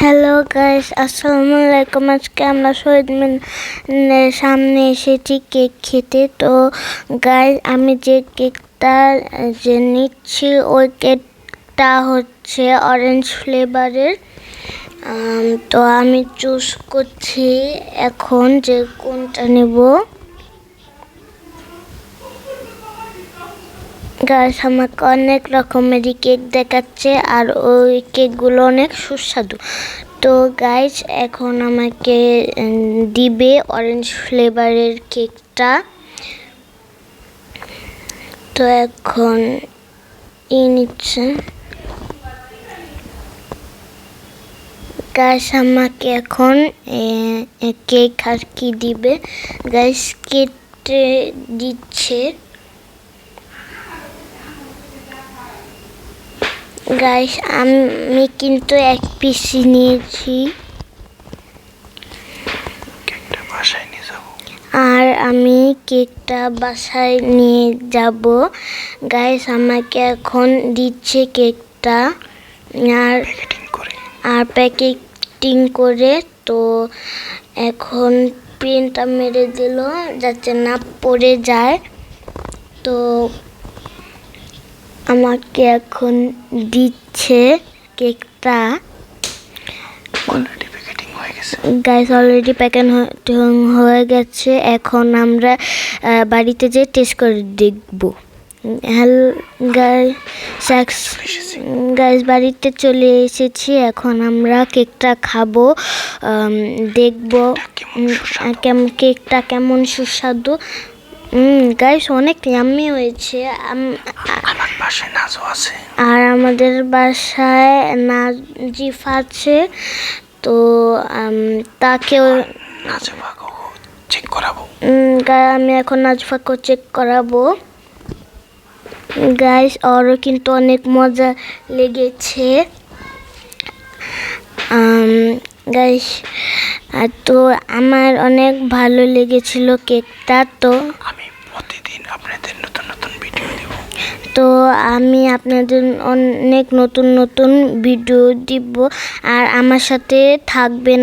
Hello guys আসসালামু আলাইকুম আজকে আমরা শহীদ মিনারের সামনে এসেছি কেক খেতে। তো গাইস আমি যে কেকটা, যে নিচ্ছি, ওই কেকটা হচ্ছে অরেঞ্জ ফ্লেভারের তো আমি চুজ করছি এখন যে কোনটা নেব। গাছ আমাকে অনেক রকমেরই কেক দেখাচ্ছে আর ওই কেকগুলো অনেক সুস্বাদু। তো গাইজ এখন আমাকে দিবে অরেঞ্জ ফ্লেভারের কেকটা। তো এখন ই নিচ্ছে। গাছ আমাকে এখন কেক আর কি দিবে। গাইস, কেটে দিচ্ছে। গাইস আমি কিন্তু এক পিস নিয়েছি। আর আমি কেকটা বাসায় নিয়ে যাব। গাইস আমাকে এখন দিচ্ছে কেকটা। আর আর প্যাকেটিং করে তো এখন প্রিন্টটা মেরে দিল যাতে না পড়ে যায়। তো আমাকে এখন দিচ্ছে কেকটা। গাইস অলরেডি প্যাকেট হয়ে গেছে। এখন আমরা বাড়িতে যে টেস্ট করে দেখব। Hello guys. গাইস বাড়িতে চলে এসেছি। এখন আমরা কেকটা খাব। দেখব। কেমন কেকটা কেমন সুস্বাদু। গাইস অনেক ইয়াম্মি হয়েছে। আম- আমার পাশে নাজও আছে। আর আমাদের বাসায় নাজিফ আছে। তো তাকেও ভাগো চেক করাবো। আমি এখন নাজফাকে চেক করাবো। গাইস ওরও কিন্তু অনেক মজা লেগেছে। গাইস তো আমার অনেক ভালো লেগেছিল কেকটা তো আমি প্রতিদিন আপনাদের নতুন নতুন ভিডিও দেব। তো আমি আপনাদের অনেক নতুন নতুন ভিডিও দিব আর আমার সাথে থাকবেন